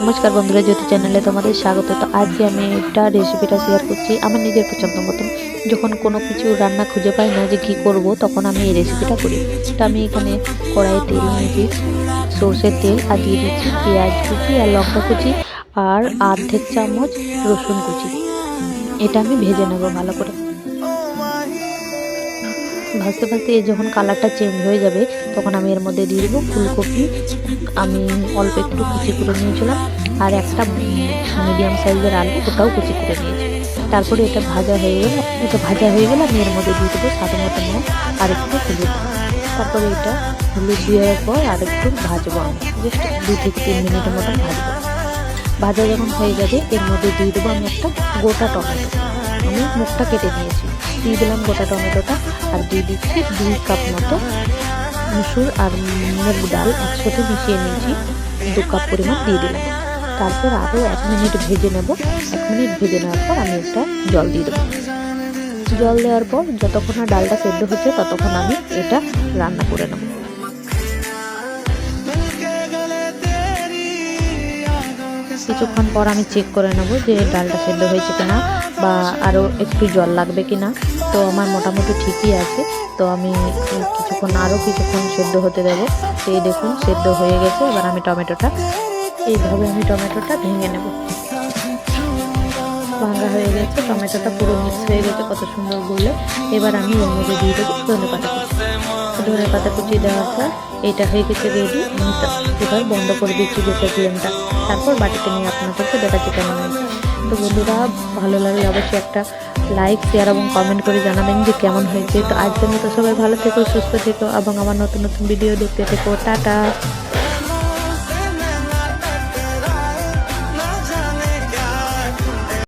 নমস্কার বন্ধুরা, জ্যোতি চ্যানেলে তোমাদের স্বাগত। তো আজকে আমি একটা রেসিপিটা শেয়ার করছি আমার নিজের পছন্দ মতন যখন কোনো কিছু রান্না খুঁজে পাই না যে কী করব, তখন আমি এই রেসিপিটা করি। তো আমি এখানে কড়াইয়ে তেল নিয়েছি, সর্ষের তেল, আর দিয়ে দিচ্ছি পেঁয়াজ কুচি আর লঙ্কা কুচি, আর অর্ধেক চামচ রসুন কুচি। এটা আমি ভেজে নেব ভালো করে। ভাজতে ভাজতে এর যখন কালারটা চেঞ্জ হয়ে যাবে, তখন আমি এর মধ্যে দিয়ে দেবো ফুলকপি। আমি অল্প একটু কুচি করে নিয়েছিলাম, আর একটা মিডিয়াম সাইজের আলু, ওটাও কুচি করে নিয়েছি। তারপরে এটা ভাজা হয়ে গেলে, এটা ভাজা হয়ে গেলে আমি এর মধ্যে দিয়ে দেবো স্বাদ মতো আর একটু হলুদ। তারপরে এটা হলুদ দেওয়ার পর আর একটু ভাজবো আমি জাস্ট দু থেকে তিন মিনিটের মতন ভাজবো। ভাজা যখন হয়ে যাবে, এর মধ্যে দিয়ে দেবো আমি একটা গোটা টমেটো। আমি মুখটা কেটে নিয়েছি। দিয়ে দিলাম গোটা টমেটোটা। আর দিয়ে দিচ্ছি দুই কাপ মতো মুসুর আর মুগ ডাল একসাথে মিশিয়ে নিয়েছি। দু কাপ পরিমাণ দিয়ে দিলাম। তারপর আরও এক মিনিট ভেজে নেব। এক মিনিট ভেজে নেওয়ার পর আমি একটা জল দিয়ে দেবো। জল দেওয়ার পর যতক্ষণ ডালটা সেদ্ধ হচ্ছে ততক্ষণ আমি এটা রান্না করে নেব। কিছুক্ষণ পর আমি চেক করে নেব যে ডালটা সেদ্ধ হয়েছে কিনা বা আরও একটু জল লাগবে কিনা। তো আমার মোটামুটি ঠিকই আছে। তো আমি কিছুক্ষণ আরও কিছুক্ষণ সেদ্ধ হতে দেবো। তো এই দেখুন, সেদ্ধ হয়ে গেছে। এবার আমি টমেটোটা, এইভাবে আমি টমেটোটা ভেঙে নেব। ভাঙা হয়ে গেছে, টমেটোটা পুরো মিক্স হয়ে গেছে, কত সুন্দর গুললে। এবার আমি এর মধ্যে দিয়ে দেবো ধনে পাতা ধনে পাতা কুচি দেওয়ার পর এটা হয়ে গেছে রেডি এবার বন্ধ করে দিচ্ছি গ্যাসের ফ্লেমটা তারপর বাটিতে নিয়ে আপনাদেরকে দেখাচ্ছি কেমন তো বন্ধুরা, ভালো লাগলে অবশ্যই একটা লাইক শেয়ার এবং কমেন্ট করে জানাবেন যে কেমন হয়েছে। তো আজকের মতো সবাই ভালো থেকো, সুস্থ থেকো এবং আমার নতুন নতুন ভিডিও দেখতে থেকো। টাটা!